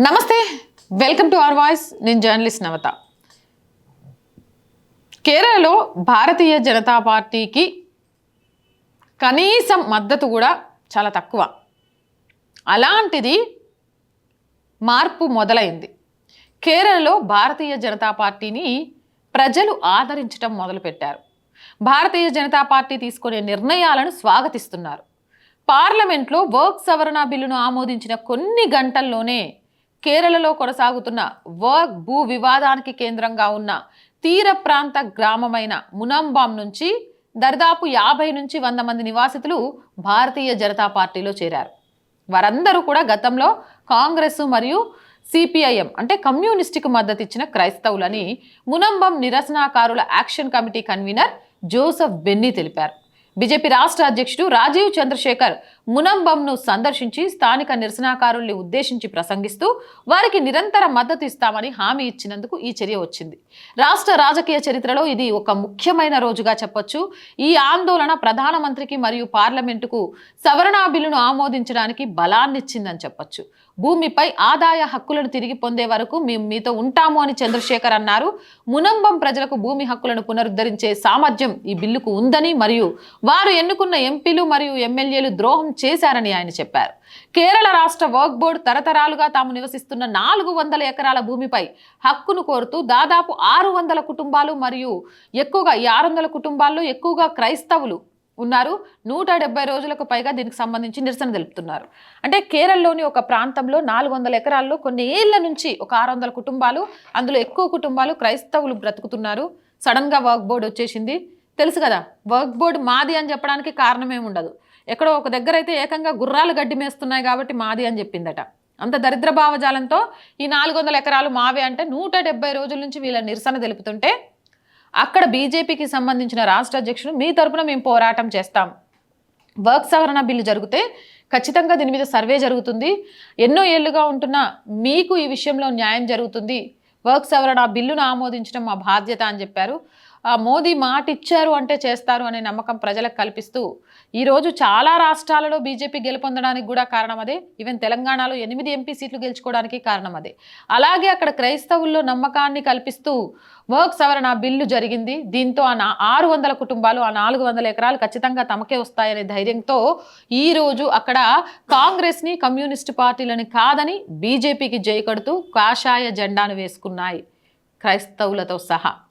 నమస్తే welcome to our voice. నేను journalist నవత. కేరళలో భారతీయ జనతా పార్టీకి కనీసం మద్దతు కూడా చాలా తక్కువ. అలాంటిది మార్పు మొదలైంది. కేరళలో భారతీయ జనతా పార్టీని ప్రజలు ఆదరించడం మొదలుపెట్టారు. భారతీయ జనతా పార్టీ తీసుకునే నిర్ణయాలను స్వాగతిస్తున్నారు. పార్లమెంట్లో వర్క్ సవరణ బిల్లును ఆమోదించిన కొన్ని గంటల్లోనే కేరళలో కొనసాగుతున్న వర్క్ భూ వివాదానికి కేంద్రంగా ఉన్న తీర ప్రాంత గ్రామమైన మునంబాం నుంచి దరిదాపు యాభై నుంచి వంద మంది నివాసితులు భారతీయ జనతా పార్టీలో చేరారు. వారందరూ కూడా గతంలో కాంగ్రెస్ మరియు సిపిఐఎం అంటే కమ్యూనిస్టుకు మద్దతు ఇచ్చిన క్రైస్తవులని Munambam నిరసనకారుల action committee convener Joseph Benny తెలిపారు. బీజేపీ రాష్ట్ర అధ్యక్షుడు రాజీవ్ చంద్రశేఖర్ మునంబంను సందర్శించి స్థానిక నిరసనకారుల్ని ఉద్దేశించి ప్రసంగిస్తూ వారికి నిరంతర మద్దతు ఇస్తామని హామీ ఇచ్చినందుకు ఈ చర్య వచ్చింది. రాష్ట్ర రాజకీయ చరిత్రలో ఇది ఒక ముఖ్యమైన రోజుగా చెప్పొచ్చు. ఈ ఆందోళన ప్రధానమంత్రికి మరియు పార్లమెంటుకు సవరణా బిల్లును ఆమోదించడానికి బలాన్నిచ్చిందని చెప్పొచ్చు. భూమిపై ఆదాయ హక్కులను తిరిగి పొందే వరకు మేము మీతో ఉంటాము అని చంద్రశేఖర్ అన్నారు. మునంబం ప్రజలకు భూమి హక్కులను పునరుద్ధరించే సామర్థ్యం ఈ బిల్లుకు ఉందని మరియు వారు ఎన్నుకున్న ఎంపీలు మరియు ఎమ్మెల్యేలు ద్రోహం చేశారని ఆయన చెప్పారు. కేరళ రాష్ట్ర వర్క్ బోర్డు తరతరాలుగా తాము నివసిస్తున్న నాలుగు వందల ఎకరాల భూమిపై హక్కును కోరుతూ దాదాపు ఆరు వందల కుటుంబాలు మరియు ఎక్కువగా ఈ ఆరు వందల కుటుంబాల్లో ఎక్కువగా క్రైస్తవులు ఉన్నారు. నూట డెబ్బై రోజులకు పైగా దీనికి సంబంధించి నిరసన తెలుపుతున్నారు. అంటే కేరళలోని ఒక ప్రాంతంలో నాలుగు వందల ఎకరాల్లో కొన్ని ఏళ్ళ నుంచి ఒక ఆరు వందల కుటుంబాలు అందులో ఎక్కువ కుటుంబాలు క్రైస్తవులు బ్రతుకుతున్నారు. సడన్గా వర్క్ బోర్డు వచ్చేసింది. తెలుసు కదా వర్క్ బోర్డు మాది అని చెప్పడానికి కారణమేముండదు. ఉండదు ఎక్కడో ఒక దగ్గర అయితే ఏకంగా గుర్రాలు గడ్డి మేస్తున్నాయి కాబట్టి మాది అని చెప్పిందట. అంత దరిద్ర భావజాలంతో ఈ నాలుగు వందల ఎకరాలు మావే అంటే నూట డెబ్బై రోజుల నుంచి వీళ్ళ నిరసన తెలుపుతుంటే అక్కడ బీజేపీకి సంబంధించిన రాష్ట్ర అధ్యక్షుడు మీ తరపున మేము పోరాటం చేస్తాం. వర్క్ సవరణ బిల్లు జరిగితే ఖచ్చితంగా దీని మీద సర్వే జరుగుతుంది. ఎన్నో ఏళ్ళుగా ఉంటున్న మీకు ఈ విషయంలో న్యాయం జరుగుతుంది. వర్క్ సవరణ బిల్లును ఆమోదించడం మా బాధ్యత అని చెప్పారు. మోదీ మాట ఇచ్చారు అంటే చేస్తారు అనే నమ్మకం ప్రజలకు కల్పిస్తూ ఈరోజు చాలా రాష్ట్రాలలో బీజేపీ గెలుపొందడానికి కూడా కారణం అదే. ఈవెన్ తెలంగాణలో ఎనిమిది ఎంపీ సీట్లు గెలుచుకోవడానికి కారణం అదే. అలాగే అక్కడ క్రైస్తవుల్లో నమ్మకాన్ని కల్పిస్తూ వర్క్ సవరణ బిల్లు జరిగింది. దీంతో ఆ నా ఆరు వందల కుటుంబాలు ఆ నాలుగు వందల ఎకరాలు ఖచ్చితంగా తమకే వస్తాయనే ధైర్యంతో ఈ రోజు అక్కడ కాంగ్రెస్ని కమ్యూనిస్ట్ పార్టీలని కాదని బీజేపీకి జయకడుతూ కాషాయ జెండాను వేసుకున్నాయి క్రైస్తవులతో సహా.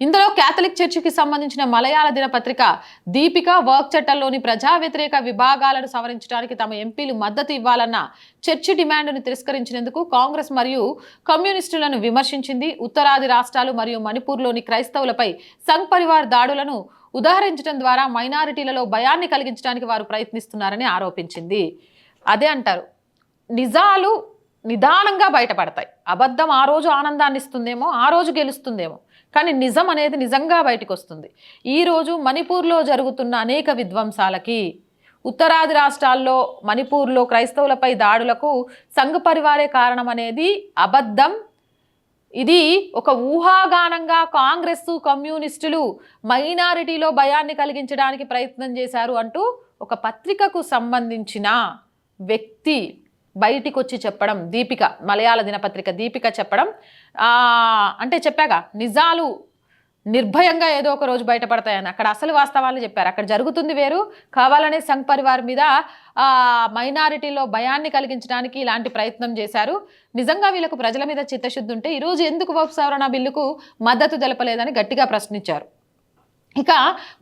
ఇందులో క్యాథలిక్ చర్చికి సంబంధించిన మలయాళ దినపత్రిక దీపిక వర్క్ చట్టంలోని ప్రజా వ్యతిరేక విభాగాలను సవరించడానికి తమ ఎంపీలు మద్దతు ఇవ్వాలన్న చర్చి డిమాండ్ను తిరస్కరించినందుకు కాంగ్రెస్ మరియు కమ్యూనిస్టులను విమర్శించింది ఉత్తరాది రాష్ట్రాలు మరియు మణిపూర్లోని క్రైస్తవులపై సంఘ్ పరివార్ దాడులను ఉదాహరించడం ద్వారా మైనారిటీలలో భయాన్ని కలిగించడానికి వారు ప్రయత్నిస్తున్నారని ఆరోపించింది. అదే అంటారు నిజాలు నిదానంగా బయటపడతాయి. అబద్ధం ఆ రోజు ఆనందాన్ని ఇస్తుందేమో ఆ రోజు గెలుస్తుందేమో. కానీ నిజం అనేది నిజంగా బయటకు వస్తుంది ఈరోజు మణిపూర్లో జరుగుతున్న అనేక విధ్వంసాలకి ఉత్తరాది రాష్ట్రాల్లో మణిపూర్లో క్రైస్తవులపై దాడులకు సంఘ పరివారే కారణం అనేది అబద్ధం. ఇది ఒక ఊహాగానంగా కాంగ్రెస్ కమ్యూనిస్టులు మైనారిటీలో భయాన్ని కలిగించడానికి ప్రయత్నం చేశారు అంటూ ఒక పత్రికకు సంబంధించిన వ్యక్తి బయటికి వచ్చి చెప్పడం దీపిక మలయాళ దినపత్రిక దీపిక చెప్పడం అంటే చెప్పాక నిజాలు నిర్భయంగా ఏదో ఒక రోజు బయటపడతాయని. అక్కడ అసలు వాస్తవాలు చెప్పారు. అక్కడ జరుగుతుంది వేరు. కావాలనే సంఘ్ పరివార్ మీద మైనారిటీలో భయాన్ని కలిగించడానికి ఇలాంటి ప్రయత్నం చేశారు. నిజంగా వీళ్ళకు ప్రజల మీద చిత్తశుద్ధి ఉంటే ఈరోజు ఎందుకు వక్ సవరణ బిల్లుకు మద్దతు తెలపలేదని గట్టిగా ప్రశ్నించారు. ఇక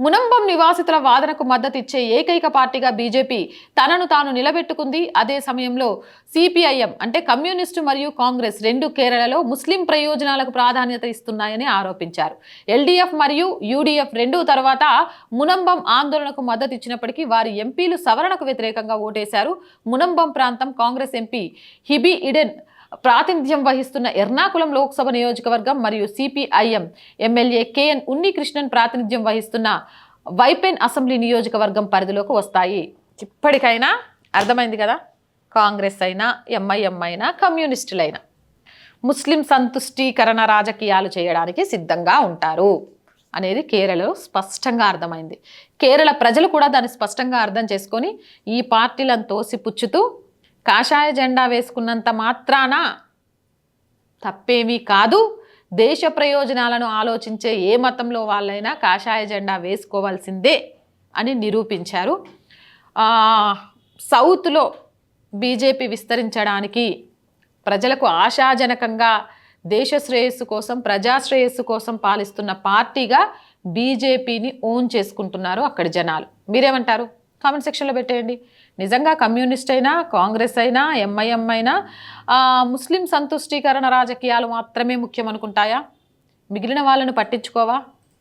మునంబం నివాసితుల వాదనకు మద్దతు ఇచ్చే ఏకైక పార్టీగా బీజేపీ తనను తాను నిలబెట్టుకుంది. అదే సమయంలో సిపిఐఎం అంటే కమ్యూనిస్టు మరియు కాంగ్రెస్ రెండు కేరళలో ముస్లిం ప్రయోజనాలకు ప్రాధాన్యత ఇస్తున్నాయని ఆరోపించారు. ఎల్డీఎఫ్ మరియు యూడీఎఫ్ రెండు తర్వాత మునంబం ఆందోళనకు మద్దతు ఇచ్చినప్పటికీ వారి ఎంపీలు సవరణకు వ్యతిరేకంగా ఓటేశారు. మునంబం ప్రాంతం కాంగ్రెస్ ఎంపీ హిబి ఇడెన్ ప్రాతినిధ్యం వహిస్తున్న ఎర్నాకుళం లోక్సభ నియోజకవర్గం మరియు సిపిఐఎం ఎమ్మెల్యే కేఎన్ ఉన్నికృష్ణన్ ప్రాతినిధ్యం వహిస్తున్న వైపెన్ అసెంబ్లీ నియోజకవర్గం పరిధిలోకి వస్తాయి. ఇప్పటికైనా అర్థమైంది కదా? కాంగ్రెస్ అయినా ఎంఐఎం అయినా కమ్యూనిస్టులైనా ముస్లిం సంతుష్టీకరణ రాజకీయాలు చేయడానికి సిద్ధంగా ఉంటారు అనేది కేరళలో స్పష్టంగా అర్థమైంది. కేరళ ప్రజలు కూడా దాన్ని స్పష్టంగా అర్థం చేసుకొని ఈ పార్టీలను తోసిపుచ్చుతూ కాషాయ జెండా వేసుకున్నంత మాత్రాన తప్పేమీ కాదు. దేశ ప్రయోజనాలను ఆలోచించే ఏ మతంలో వాళ్ళైనా కాషాయ జెండా వేసుకోవాల్సిందే అని నిరూపించారు. సౌత్లో బీజేపీ విస్తరించడానికి ప్రజలకు ఆశాజనకంగా దేశ శ్రేయస్సు కోసం ప్రజాశ్రేయస్సు కోసం పాలిస్తున్న పార్టీగా బీజేపీని ఓన్ చేసుకుంటున్నారు అక్కడి జనాలు. మీరేమంటారు? కామెంట్ సెక్షన్లో పెట్టేయండి. నిజంగా కమ్యూనిస్ట్ అయినా కాంగ్రెస్ అయినా ఎంఐఎం అయినా ముస్లిం సంతుష్టీకరణ రాజకీయాలు మాత్రమే ముఖ్యం అనుకుంటాయా మిగిలిన వాళ్ళను పట్టించుకోవా?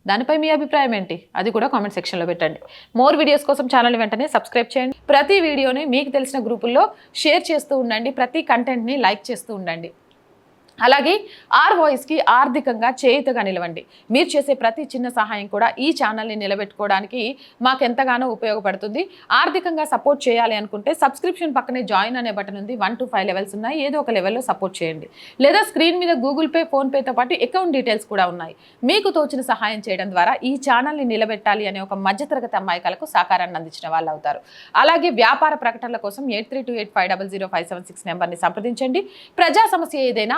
దానిపై మీ అభిప్రాయం ఏంటి? అది కూడా కామెంట్ సెక్షన్లో పెట్టండి. మోర్ వీడియోస్ కోసం ఛానల్ వెంటనే సబ్స్క్రైబ్ చేయండి. ప్రతి వీడియోని మీకు తెలిసిన గ్రూపుల్లో షేర్ చేస్తూ ఉండండి. ప్రతి కంటెంట్ని లైక్ చేస్తూ ఉండండి. అలాగే ఆర్ వాయిస్కి ఆర్థికంగా చేయుతగా నిలవండి. మీరు చేసే ప్రతి చిన్న సహాయం కూడా ఈ ఛానల్ని నిలబెట్టుకోవడానికి మాకు ఎంతగానో ఉపయోగపడుతుంది. ఆర్థికంగా సపోర్ట్ చేయాలి అనుకుంటే సబ్స్క్రిప్షన్ పక్కనే జాయిన్ అనే బటన్ ఉంది. వన్ టు ఫైవ్ లెవెల్స్ ఉన్నాయి. ఏదో ఒక లెవెల్లో సపోర్ట్ చేయండి. లేదా స్క్రీన్ మీద గూగుల్ పే ఫోన్పేతో పాటు అకౌంట్ డీటెయిల్స్ కూడా ఉన్నాయి. మీకు తోచిన సహాయం చేయడం ద్వారా ఈ ఛానల్ని నిలబెట్టాలి అనే ఒక మధ్యతరగతి అమ్మాయికలకు సహకారాన్ని అందించిన వాళ్ళు అవుతారు. అలాగే వ్యాపార ప్రకటనల కోసం eight three two eight five double zero five seven six నెంబర్ని సంప్రదించండి. ప్రజా సమస్య ఏదైనా